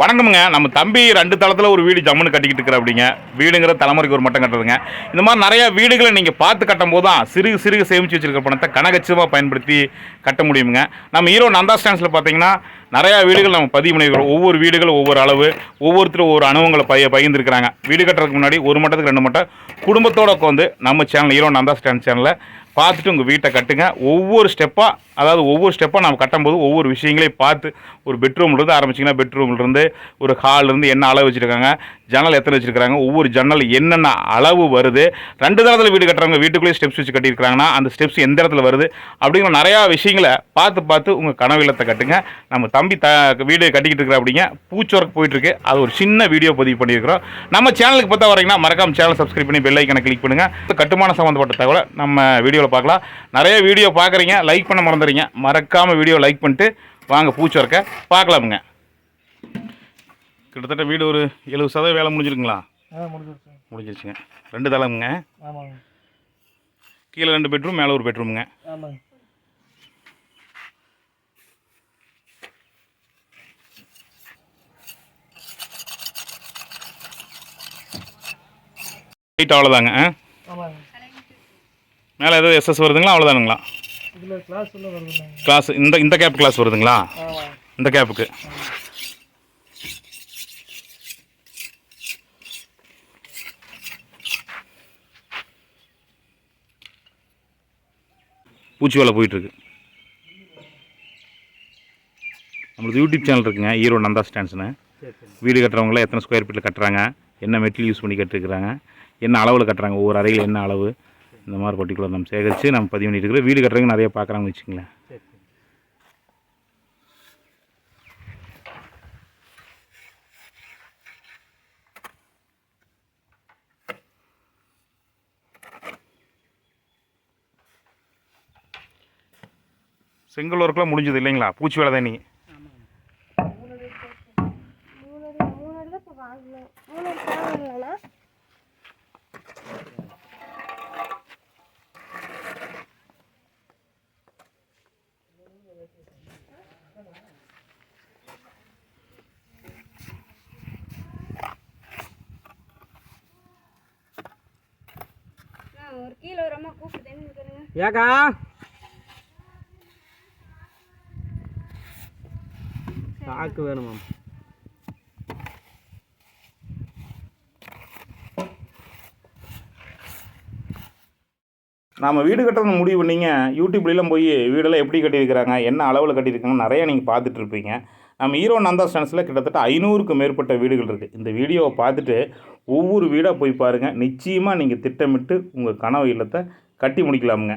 வணக்கமுங்க. நம்ம தம்பி ரெண்டு தளத்தில் ஒரு வீடு ஜம்முன்னு கட்டிக்கிட்டு இருக்கிற அப்படிங்க. வீடுங்கிற தலைமுறைக்கு ஒரு மட்டம் கட்டுறதுங்க. இந்த மாதிரி நிறையா வீடுகளை நீங்கள் பார்த்து கட்டும் போது தான் சிறுகு சிறுகு சேமித்து வச்சுருக்க பணத்தை கனகச்சிதமாக பயன்படுத்தி கட்ட முடியுமுங்க. நம்ம ஹீரோ நந்தா ஸ்டாண்ட்ஸில் பார்த்தீங்கன்னா நிறையா வீடுகள் நம்ம பதிவு பண்ணியிருக்கிறோம் ஒவ்வொரு வீடுகளும் ஒவ்வொரு அளவு ஒவ்வொருத்தரும் ஒவ்வொரு அனுபவங்களை பய பகிர்ந்துருக்கிறாங்க. வீடு கட்டுறதுக்கு முன்னாடி ஒரு மட்டத்துக்கு ரெண்டு மட்டம். குடும்பத்தோட உட்காந்து நம்ம சேனல் ஹீரோ நந்தா ஸ்டாண்ட் சேனலில் பார்த்துட்டு உங்கள் வீட்டை கட்டுங்க. ஒவ்வொரு ஸ்டெப்பாக அதாவது ஒவ்வொரு ஸ்டெப்பாக நம்ம கட்டும்போது ஒவ்வொரு விஷயங்களையும் பார்த்து ஒரு பெட்ரூம்லேருந்து ஆரம்பிச்சிங்கன்னா பெட்ரூம்லேருந்து ஒரு ஹால்லேருந்து என்ன அளவு வச்சுருக்காங்க ஜன்னல் எத்தனை வச்சுருக்காங்க ஒவ்வொரு ஜன்னல் என்னென்ன அளவு வருது ரெண்டு தளத்தில் வீடு கட்டுறவங்க வீட்டுக்குள்ளேயே ஸ்டெப்ஸ் வச்சு கட்டியிருக்காங்கன்னா அந்த ஸ்டெப்ஸ் எந்த இடத்துல வருது அப்படிங்கிற நிறையா விஷயங்களை பார்த்து பார்த்து உங்கள் கனவு இல்லத்தை கட்டுங்க. நம்ம தம்பி த வீடு கட்டிக்கிட்டு இருக்கிற அப்படிங்க பூச்சோருக்கு போயிட்டுருக்கு. அது ஒரு சின்ன வீடியோ பதிவு பண்ணியிருக்கிறோம். நம்ம சேனலுக்கு பார்த்தா வரீங்கன்னா மறக்காம சேனல் சப்ஸ்கிரைப் பண்ணி பெல் ஐக்கனை கிளிக் பண்ணுங்கள் கட்டுமான சம்மந்தப்பட்ட தகவலை நம்ம வீடியோவில் பார்க்கலாம். நிறைய வீடியோ பார்க்குறீங்க லைக் பண்ண மறந்துடுறீங்க மறக்காமல் வீடியோ லைக் பண்ணிட்டு வாங்க பூச்சோர்க்க பார்க்கலாமுங்க. கிட்டத்தட்ட வீடு ஒரு எழுபது சதவீதம் வேலை முடிஞ்சிருக்குங்களா? முடிஞ்சிருச்சுங்க. ரெண்டு தளமுங்க. கீழே ரெண்டு பெட்ரூம் மேலே ஒரு பெட்ரூமுங்க ஹைட் அவ்வளோதாங்க ஆ? மேலே ஏதோ எஸ்எஸ் வருதுங்களா? அவ்வளோதானுங்களா கிளாஸ் இந்த இந்த கேப் கிளாஸ் வருதுங்களா? இந்த கேப்புக்கு பூச்சி வேலை போயிட்டுருக்கு. நம்மளுக்கு யூடியூப் சேனல் இருக்குங்க. ஈரோ நந்தா ஸ்டாண்ட்ஸ்னு. வீடு கட்டுறவங்களாம் எத்தனை ஸ்கொயர் ஃபீட்டில் கட்டுறாங்க? என்ன மெட்டீரியல் யூஸ் பண்ணி கட்டிருக்கிறாங்க? என்ன அளவில் கட்டுறாங்க? ஒவ்வொரு அறையில் என்ன அளவு? இந்த மாதிரி பர்டிகுலர் நம்ம சேகரித்து நம்ம பதிவு பண்ணிட்டு இருக்கிறோம் வீடு கட்டுறவங்க நிறைய பார்க்குறாங்கன்னு வச்சுங்களேன் செங்கல் ஒர்க்கெலாம் முடிஞ்சது இல்லைங்களா? பூச்சி வேலை தான் நீங்கள் ஒரு கீழே ஒரு அம்மா கூப்பிடுதேன்னு கேளுங்க ஏக்கா சாக்கு வேணுமா நாம் வீடு கட்டுறது முடிவு பண்ணிங்க. யூடியூப்லாம் போய் வீடெல்லாம் எப்படி கட்டியிருக்கிறாங்க? என்ன அளவில் கட்டியிருக்காங்க நிறையா நீங்கள் பார்த்துட்ருப்பீங்க நம்ம ஹீரோ நந்தா ஸ்டாண்ட்ஸில் கிட்டத்தட்ட ஐநூறுக்கு மேற்பட்ட வீடுகள் இருக்குது இந்த வீடியோவை பார்த்துட்டு ஒவ்வொரு வீடாக போய் பாருங்கள் நிச்சயமாக நீங்கள் திட்டமிட்டு உங்கள் கனவு இல்லத்தை கட்டி முடிக்கலாமுங்க.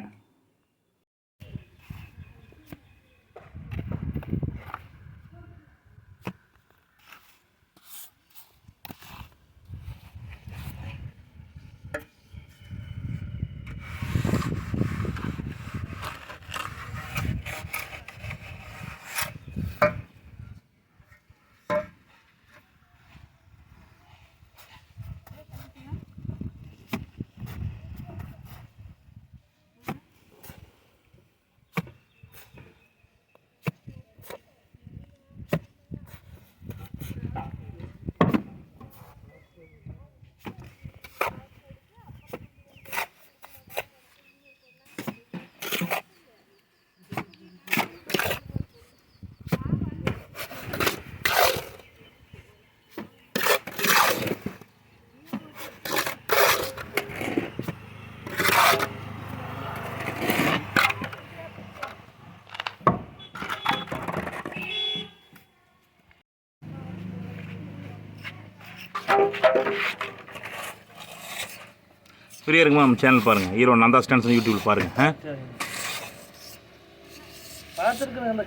ஃப்ரீயாக இருக்குமா? நம்ம சேனல் பாருங்கள் ஹீரோ நந்தா யூடியூப்பில் பாருங்கள்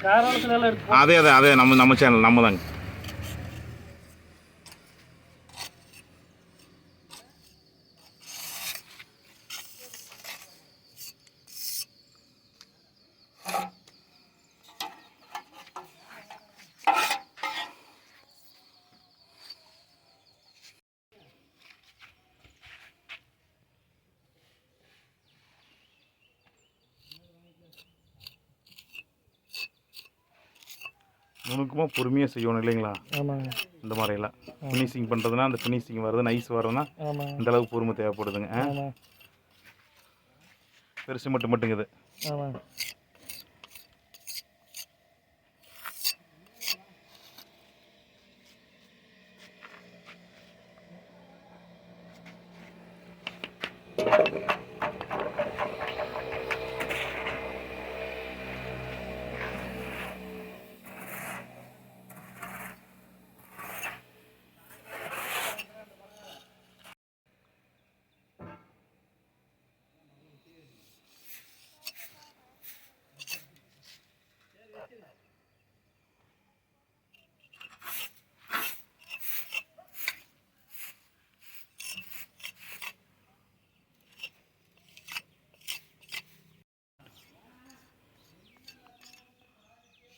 காரணத்துல எல்லாம் இருக்கு. அதே அதே அதே நம்ம நம்ம சேனல் நம்ம தாங்க நுணுக்கமாக பொறுமையாக செய்யணும் இல்லைங்களா? ஆமாங்க. இந்த மாதிரியெல்லாம். ஃபினிஷிங் பண்ணுறதுனா அந்த ஃபினிஷிங் வருது நைஸ் ஆமாங்க இந்த அளவுக்கு பொறுமை தேவைப்படுதுங்க. பெருசு மட்டும் மட்டுங்குது ஆமாங்க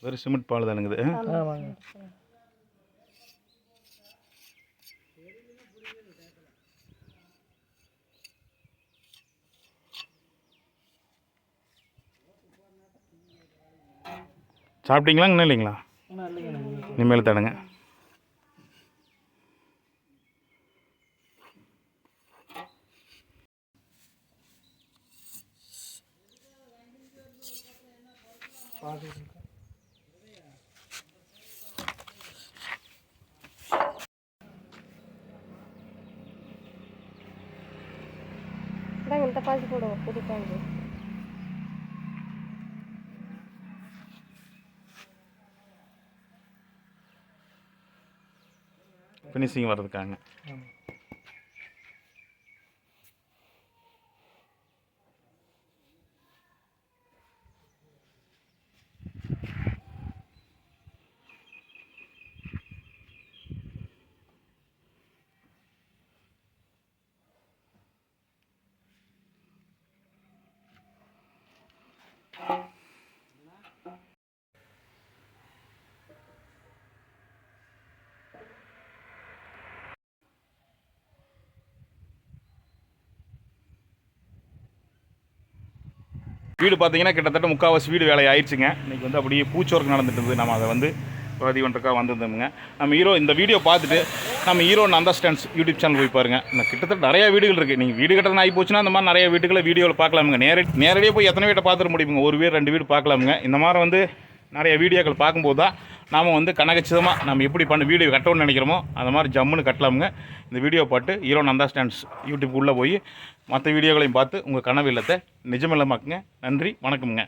வெறும் சிமெண்ட் பால் தானுங்குது? ஆமாங்க. சாப்பிட்டீங்களா இன்னும் இல்லைங்களா? இனிமேல் தானுங்க. பார்த்துக்கிட்டு போடுங்க புது பாஞ்சு ஃபினிஷிங் வர்றதுக்காங்க வீடு பார்த்தீங்கன்னா கிட்டத்தட்ட முக்கால்வாசி வீடு வேலை ஆயிடுச்சுங்க. இன்றைக்கி வந்து அப்படியே பூச்சி நடந்துட்டு இருந்தது நம்ம அதை வந்து பதிவு பண்ணுறக்கா வந்திருந்தோமுங்க. நம்ம ஹீரோ இந்த வீடியோ பார்த்துட்டு நம்ம ஹீரோ அண்டர்ஸ்டாண்ட்ஸ் யூடியூப் சேனல் போய் பாருங்க. இந்த கிட்டத்தட்ட நிறைய வீடுகள் இருக்குது நீங்கள் வீடு கட்டணம் ஆகி போச்சுன்னா அந்த மாதிரி நிறைய வீடுகளை வீடியோவில் பார்க்கலாமுங்க. நேரடி நேரடியாக போய் எத்தனை வீட்டை பார்த்துட முடியுங்க ஒரு வீடு ரெண்டு வீடு பார்க்கலாமுங்க. இந்த மாதிரி வந்து நிறைய வீடியோக்கள் பார்க்கும்போது தான் நாம் வந்து கனகச்சிதமாக நம்ம எப்படி பண்ண வீடியோ கட்டணும்னு நினைக்கிறோமோ அந்த மாதிரி ஜம்முன்னு கட்டலாமுங்க. இந்த வீடியோ பாட்டு ஹீரோ நந்தா ஸ்டாண்ட்ஸ் யூடியூப் உள்ளே போய் மற்ற வீடியோக்களையும் பார்த்து உங்கள் கனவு இல்லத்தை நிஜமில்லமாக்குங்க. நன்றி வணக்கமுங்க.